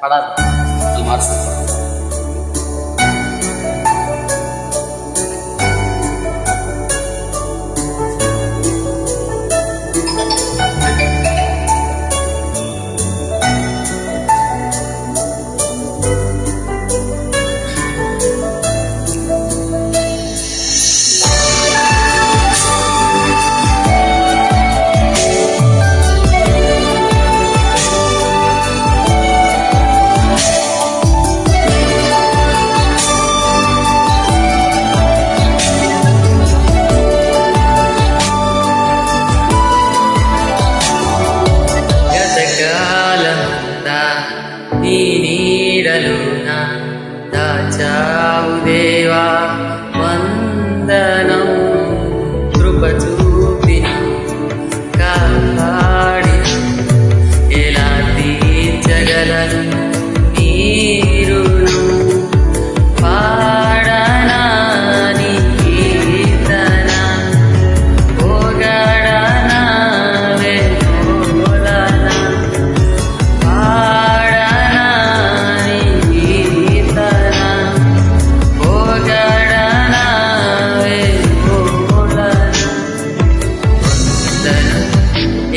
படாது. அது Yeah.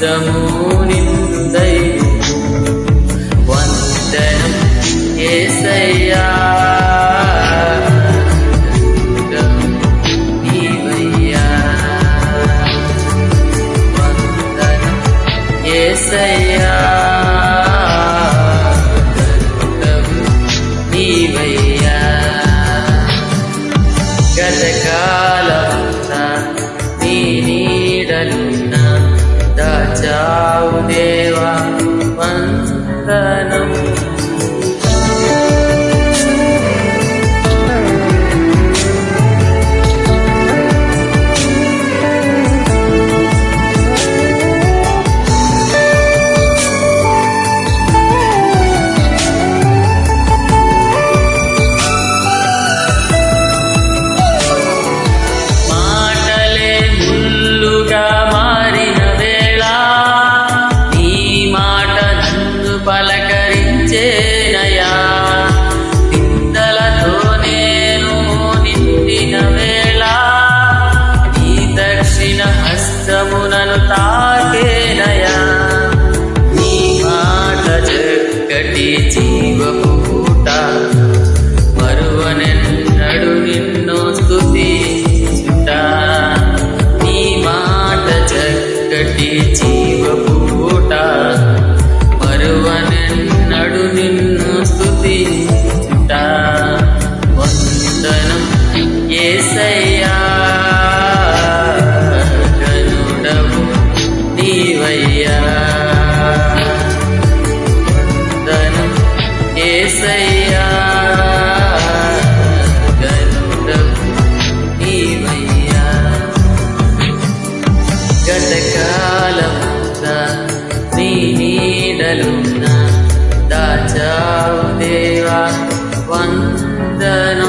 سمون జీవపూట మరువనెన్నడు నిన్ను స్థుతించుట వందనం ఏసయ్యా గనుడవు నీవయ్యా వందనం ఏసయ్యా నీడలున్న దాచావు దేవా వందనం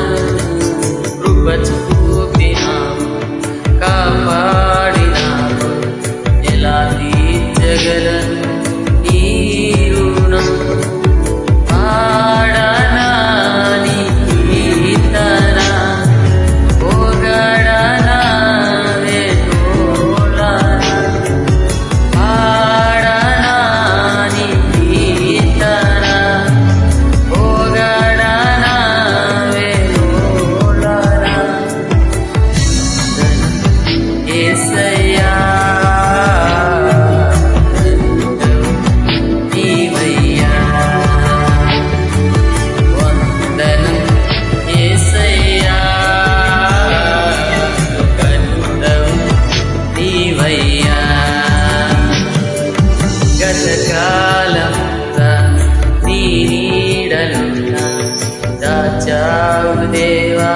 लं क्रीडन्त चारुदेवा